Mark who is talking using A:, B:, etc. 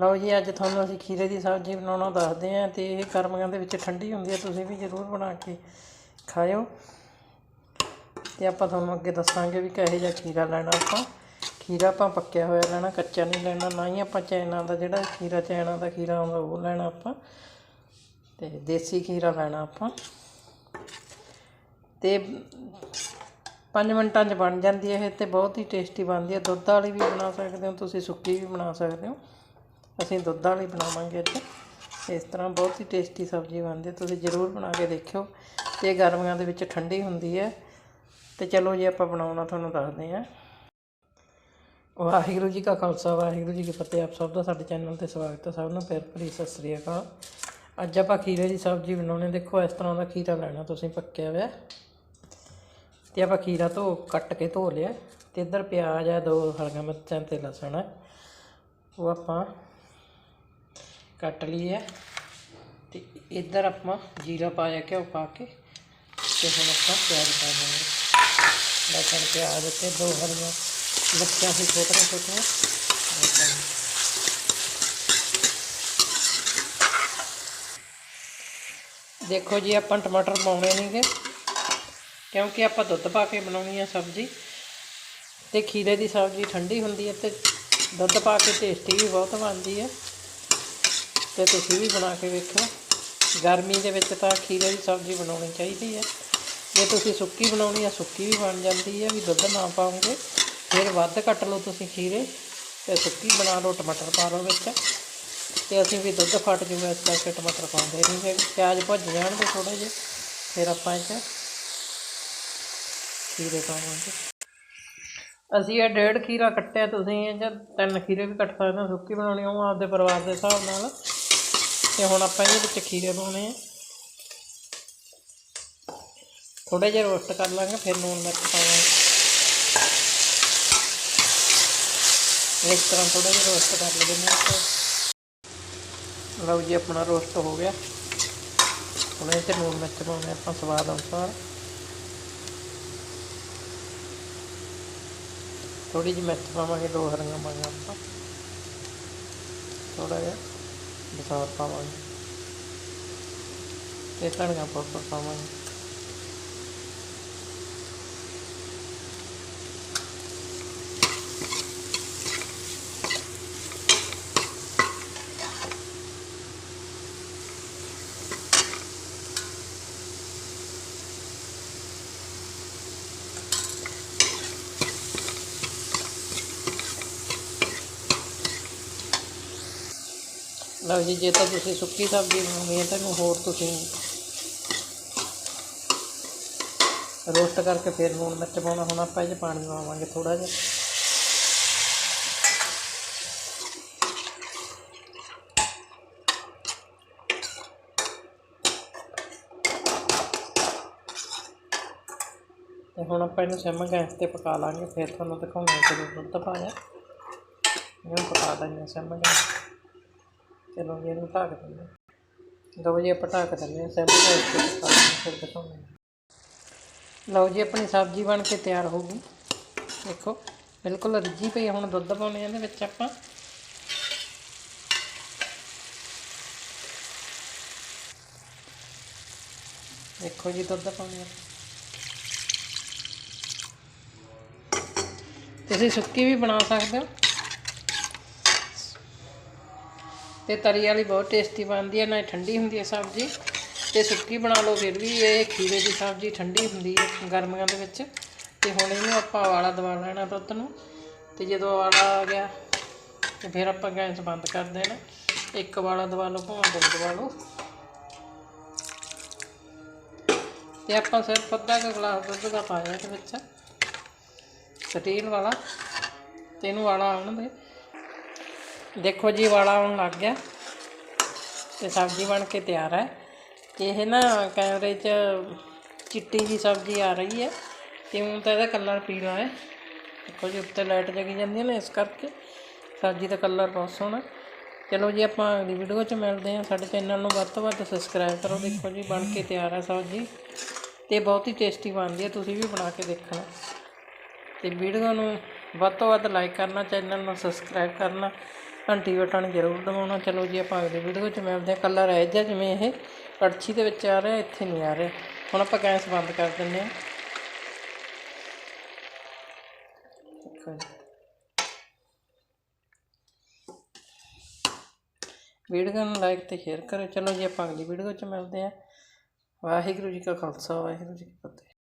A: ਲਓ ਜੀ, ਅੱਜ ਤੁਹਾਨੂੰ ਅਸੀਂ ਖੀਰੇ ਦੀ ਸਬਜ਼ੀ ਬਣਾਉਣਾ ਦੱਸਦੇ ਹਾਂ ਤੇ ਇਹ ਗਰਮੀਆਂ ਦੇ ਵਿੱਚ ਠੰਡੀ ਹੁੰਦੀ ਹੈ, ਤੁਸੀਂ ਵੀ ਜ਼ਰੂਰ ਬਣਾ ਕੇ ਖਾਇਓ। ਤੇ ਆਪਾਂ ਤੁਹਾਨੂੰ ਅੱਗੇ ਦੱਸਾਂਗੇ ਵੀ ਕਿਹੋ ਜਿਹਾ ਖੀਰਾ ਲੈਣਾ ਆਪਾਂ। ਖੀਰਾ ਆਪਾਂ ਪੱਕਿਆ ਹੋਇਆ ਲੈਣਾ, ਕੱਚਾ ਨਹੀਂ ਲੈਣਾ, ਨਾ ਹੀ ਆਪਾਂ ਚੈਨਾ ਦਾ ਜਿਹੜਾ ਖੀਰਾ, ਚੈਨਾ ਦਾ ਖੀਰਾ ਆਉਂਦਾ ਉਹ ਲੈਣਾ ਆਪਾਂ। ਤੇ ਦੇਸੀ ਖੀਰਾ ਲੈਣਾ ਆਪਾਂ। ਤੇ 5 ਮਿੰਟਾਂ 'ਚ ਬਣ ਜਾਂਦੀ ਹੈ, ਇਹ ਤੇ ਬਹੁਤ ਹੀ ਟੇਸਟੀ ਬਣਦੀ ਹੈ। ਦੁੱਧ ਵਾਲੀ ਵੀ ਬਣਾ ਸਕਦੇ ਹੋ, ਤੁਸੀਂ ਸੁੱਕੀ ਵੀ ਬਣਾ ਸਕਦੇ ਹੋ। ਅਸੀਂ ਦੁੱਧ ਵਾਲੀ ਬਣਾਵਾਂਗੇ ਅੱਜ। ਇਸ ਤਰ੍ਹਾਂ ਬਹੁਤ ਹੀ ਟੇਸਟੀ ਸਬਜ਼ੀ ਬਣਦੀ ਤੁਸੀਂ ਜ਼ਰੂਰ ਬਣਾ ਕੇ ਦੇਖਿਓ। ਤੇ ਗਰਮੀਆਂ ਦੇ ਵਿੱਚ ਠੰਡੀ ਹੁੰਦੀ ਹੈ। ਤੇ ਚਲੋ ਜੀ, ਆਪਾਂ ਬਣਾਉਣਾ ਤੁਹਾਨੂੰ ਦੱਸਦੇ ਹਾਂ। ਵਾਹਿਗੁਰੂ ਜੀ ਕਾ ਖਾਲਸਾ, ਵਾਹਿਗੁਰੂ ਜੀ ਕੀ ਫਤਿਹ। ਆਪ ਸਭ ਦਾ ਸਾਡੇ ਚੈਨਲ ਤੇ ਸਵਾਗਤ ਹੈ। ਸਭ ਨੂੰ ਪਿਆਰ ਭਰੀ ਸਤਿ ਸ੍ਰੀ ਅਕਾਲ। ਅੱਜ ਆਪਾਂ ਖੀਰੇ ਦੀ ਸਬਜ਼ੀ ਬਣਾਉਣੇ ਦੇਖੋ, ਇਸ ਤਰ੍ਹਾਂ ਦਾ ਖੀਰਾ ਲੈਣਾ ਤੁਸੀਂ ਪੱਕਿਆ ਹੋਇਆ। ਤੇ ਆਪਾਂ ਖੀਰਾ ਧੋ, ਕੱਟ ਕੇ ਧੋ ਲਿਆ। ਤੇ ਇੱਧਰ ਪਿਆਜ਼ ਆ ਦੋ ਹਰੀਆਂ ਮਿਰਚਾਂ ਤੇ ਲਸਣ ਹੈ। ਉਹ ਆਪਾਂ ਕੱਟ ਲਈ ਹੈ ਤੇ ਇੱਧਰ ਆਪਾਂ ਜੀਰਾ ਪਾਇਆ ਘਿਓ ਪਾ ਕੇ ਤੇ ਹੁਣ ਆਪਾਂ ਪਿਆਜ਼ ਪਾ ਦਾਂਗੇ ਲਸਣ, ਪਿਆਜ਼ ਤੇ ਦੋ ਹਰੀਆਂ ਮਿਰਚਾਂ ਸੀ, ਛੋਟੀਆਂ ਛੋਟੀਆਂ। ਦੇਖੋ ਜੀ, ਆਪਾਂ ਟਮਾਟਰ ਪਾਉਣੇ ਨਹੀਂਗੇ ਕਿਉਂਕਿ ਆਪਾਂ ਦੁੱਧ ਪਾ ਕੇ ਬਣਾਉਣੀ ਆ ਸਬਜ਼ੀ। ਤੇ ਖੀਰੇ ਦੀ ਸਬਜ਼ੀ ਠੰਡੀ ਹੁੰਦੀ ਹੈ ਤੇ ਦੁੱਧ ਪਾ ਕੇ ਟੇਸਟੀ ਵੀ ਬਹੁਤ ਬਣਦੀ ਹੈ ਤੇ ਤੁਸੀਂ ਵੀ ਬਣਾ ਕੇ ਵੇਖੋ ਗਰਮੀ ਦੇ ਵਿੱਚ ਤਾਂ ਖੀਰੇ ਦੀ ਸਬਜ਼ੀ ਬਣਾਉਣੀ ਚਾਹੀਦੀ ਹੈ। ਜੇ ਤੁਸੀਂ ਸੁੱਕੀ ਬਣਾਉਣੀ ਹੈ ਸੁੱਕੀ ਵੀ ਬਣ ਜਾਂਦੀ ਹੈ, ਵੀ ਦੁੱਧ ਨਾ ਪਾਉਂਗੇ ਫਿਰ ਵੱਧ ਕੱਟ ਲਓ ਤੁਸੀਂ ਖੀਰੇ ਤੇ ਸੁੱਕੀ ਬਣਾ ਲਓ, ਟਮਾਟਰ ਪਾ ਲਓ ਵਿੱਚ। ਤੇ ਅਸੀਂ ਵੀ ਦੁੱਧ ਫਟ ਜੂਗਾ, ਇਸ ਕਰਕੇ ਟਮਾਟਰ ਪਾਉਂਦੇ ਨਹੀਂ ਹੈਗੇ। ਪਿਆਜ਼ ਭੁੱਜ ਜਾਣਗੇ ਥੋੜੇ ਜਿਹੇ, ਫਿਰ ਆਪਾਂ ਇਹ ਖੀਰੇ ਪਾਵਾਂਗੇ। ਅਸੀਂ ਇਹ ਡੇਢ ਖੀਰਾ ਕੱਟਿਆ, ਤੁਸੀਂ ਇਹ ਜਾਂ ਤਿੰਨ ਖੀਰੇ ਵੀ ਕੱਟ ਸਕਦੇ ਹੋ, ਸੁੱਕੀ ਬਣਾਉਣੀ ਉਹ ਆਪਦੇ ਪਰਿਵਾਰ ਦੇ ਹਿਸਾਬ ਨਾਲ। ਤੇ ਹੁਣ ਆਪਾਂ ਇਹਦੇ ਵਿੱਚ ਖੀਰੇ ਪਾਉਣੇ ਆ। ਥੋੜੇ ਜਿਹਾ ਰੋਸਟ ਕਰ ਲਾਂਗੇ, ਫਿਰ ਲੂਣ ਮਿਰਚ ਪਾਵਾਂਗੇ। ਇਸ ਤਰ੍ਹਾਂ ਥੋੜਾ ਜਿਹਾ ਰੋਸਟ ਕਰ ਲੈਂਦੇ ਹਾਂ ਲਓ ਜੀ, ਆਪਣਾ ਰੋਸਟ ਹੋ ਗਿਆ। ਹੁਣ ਇਹ 'ਚ ਲੂਣ ਮਿਰਚ ਪਾਉਣੇ ਆਪਾਂ ਸਵਾਦ ਅਨੁਸਾਰ। ਥੋੜੀ ਜਿਹੀ ਮਿਰਚ ਪਾਵਾਂਗੇ, ਦੋ ਹਰੀਆਂ ਪਾਵਾਂਗੇ ਆਪਾਂ। ਥੋੜਾ ਜਿਹਾ। ਬਸਾਰ ਪਾਵਾਂਗੇ। ਤੇ ਧਨੀਆ ਪਾਵਾਂਗੇ। ਲਓ ਜੀ, ਜੇ ਤਾਂ ਤੁਸੀਂ ਸੁੱਕੀ ਸਬਜ਼ੀ ਬਣਾਉਣੀ ਹੈ, ਤਾਂ ਇਹਨੂੰ ਹੋਰ ਤੁਸੀਂ ਰੋਸਟ ਕਰਕੇ ਫਿਰ ਲੂਣ ਮਿਰਚ ਪਾਉਣਾ ਹੁਣ ਆਪਾਂ ਇਹ 'ਚ, ਪਾਣੀ ਪਾਵਾਂਗੇ ਥੋੜਾ ਜਿਹਾ। ਤੇ ਹੁਣ ਆਪਾਂ ਇਹਨੂੰ ਸਿਮ ਗੈਸ ਤੇ ਪਕਾ ਲਾਂਗੇ, ਫਿਰ ਤੁਹਾਨੂੰ ਦਿਖਾਉਣਾ ਕਿ ਦੁੱਧ ਪਾਇਆ। ਇਹਨੂੰ ਪਕਾ ਦਾਂਗੇ ਸਿਮ ਗੈਸ ਚਲੋ ਜੀ, ਇਹਨੂੰ ਢੱਕ ਦਿੰਦੇ ਲਓ ਜੀ, ਆਪਾਂ ਢੱਕ ਦਿੰਦੇ ਹਾਂ ਸਿਮ ਤੇ ਪਕਾ ਲਾਂਗੇ ਫਿਰ ਦਿਖਾਉਂਦੇ ਹਾਂ। ਲਓ ਜੀ, ਆਪਣੀ ਸਬਜ਼ੀ ਬਣ ਕੇ ਤਿਆਰ ਹੋ ਗਈ। ਦੇਖੋ, ਬਿਲਕੁਲ ਰੱਜੀ ਪਈ ਹੁਣ ਦੁੱਧ ਪਾਉਣੇ ਇਹਦੇ ਵਿੱਚ ਆਪਾਂ। ਦੇਖੋ ਜੀ, ਦੁੱਧ ਪਾਉਣੇ ਤੁਸੀਂ ਸੁੱਕੀ ਵੀ ਬਣਾ ਸਕਦੇ ਹੋ। ਤੇ ਤਰੀ ਵਾਲੀ ਬਹੁਤ ਟੇਸਟੀ ਬਣਦੀ ਹੈ ਨਾ ਠੰਡੀ ਹੁੰਦੀ ਹੈ ਸਬਜ਼ੀ। ਤੇ ਸੁੱਕੀ ਬਣਾ ਲਓ, ਫਿਰ ਵੀ ਇਹ ਖੀਰੇ ਦੀ ਸਬਜ਼ੀ ਠੰਡੀ ਹੁੰਦੀ ਹੈ ਗਰਮੀਆਂ ਦੇ ਵਿੱਚ। ਤੇ ਹੁਣ ਇਹਨੂੰ ਆਪਾਂ ਵਾਲਾ ਦਵਾ ਲੈਣਾ ਦੁੱਧ ਨੂੰ। ਤੇ ਜਦੋਂ ਵਾਲਾ ਆ ਗਿਆ, ਤੇ ਫਿਰ ਆਪਾਂ ਗੈਸ ਬੰਦ ਕਰ ਦੇਣਾ। ਇੱਕ ਵਾਲਾ ਦਵਾ ਲਓ, ਭਾਵੇਂ ਦੋ ਦਵਾ ਲਓ। ਤੇ ਆਪਾਂ ਸਿਰਫ ਅੱਧਾ ਕੁ ਗਲਾਸ ਦੁੱਧ ਦਾ ਪਾਇਆ ਇਹਦੇ ਵਿੱਚ। ਸਟੀਲ ਵਾਲਾ। ਤੇ ਇਹਨੂੰ ਵਾਲਾ ਆਉਣ ਦੇ। ਦੇਖੋ ਜੀ ਵਾਲਾ ਆਉਣ ਲੱਗ ਗਿਆ ਤੇ ਸਬਜ਼ੀ ਬਣ ਕੇ ਤਿਆਰ ਹੈ। ਤੇ ਇਹ ਨਾ ਕੈਮਰੇ 'ਚ ਚਿੱਟੀ ਜੀ ਸਬਜ਼ੀ ਆ ਰਹੀ ਹੈ ਤੇ ਹੁਣ ਤਾਂ ਇਹਦਾ ਕਲਰ ਪੀਲਾ ਹੈ। ਦੇਖੋ ਜੀ, ਉੱਤੇ ਲਾਈਟ ਜਗੀ ਜਾਂਦੀ ਹੈ ਨਾ, ਇਸ ਕਰਕੇ ਸਬਜ਼ੀ ਦਾ ਕਲਰ ਬਹੁਤ ਸੋਹਣਾ ਚਲੋ ਜੀ, ਆਪਾਂ ਅਗਲੀ ਵੀਡੀਓ 'ਚ ਮਿਲਦੇ ਹਾਂ। ਸਾਡੇ ਚੈਨਲ ਨੂੰ ਵੱਧ ਤੋਂ ਵੱਧ ਸਬਸਕ੍ਰਾਈਬ ਕਰੋ। ਦੇਖੋ ਜੀ, ਬਣ ਕੇ ਤਿਆਰ ਹੈ ਸਬਜ਼ੀ ਤੇ ਬਹੁਤ ਹੀ ਟੇਸਟੀ ਬਣਦੀ ਹੈ। ਤੁਸੀਂ ਵੀ ਬਣਾ ਕੇ ਦੇਖਣਾ। ਤੇ ਵੀਡੀਓ ਨੂੰ ਵੱਧ ਤੋਂ ਵੱਧ ਲਾਈਕ ਕਰਨਾ ਚੈਨਲ ਨੂੰ ਸਬਸਕ੍ਰਾਈਬ ਕਰਨਾ। ਘੰਟੀ ਬਟਨ ਜ਼ਰੂਰ ਦਬਾਉਣਾ ਚਲੋ ਜੀ, ਆਪਾਂ ਅਗਲੀ ਵੀਡੀਓ 'ਚ ਮਿਲਦੇ ਹਾਂ ਕਲਰ ਹੈ ਜਿਹਾ ਜਿਵੇਂ ਇਹ ਕੜਛੀ ਦੇ ਵਿੱਚ ਆ ਰਿਹਾ, ਇੱਥੇ ਨਹੀਂ ਆ ਰਿਹਾ। ਹੁਣ ਆਪਾਂ ਗੈਸ ਬੰਦ ਕਰ ਦਿੰਦੇ ਹਾਂ। ਵੀਡੀਓ ਨੂੰ ਲਾਈਕ ਤੇ ਸ਼ੇਅਰ ਕਰੋ ਚਲੋ ਜੀ, ਆਪਾਂ ਅਗਲੀ ਵੀਡੀਓ 'ਚ ਮਿਲਦੇ ਹਾਂ। ਵਾਹਿਗੁਰੂ ਜੀ ਕਾ ਖਾਲਸਾ, ਵਾਹਿਗੁਰੂ ਜੀ ਕੀ ਫਤਿਹ।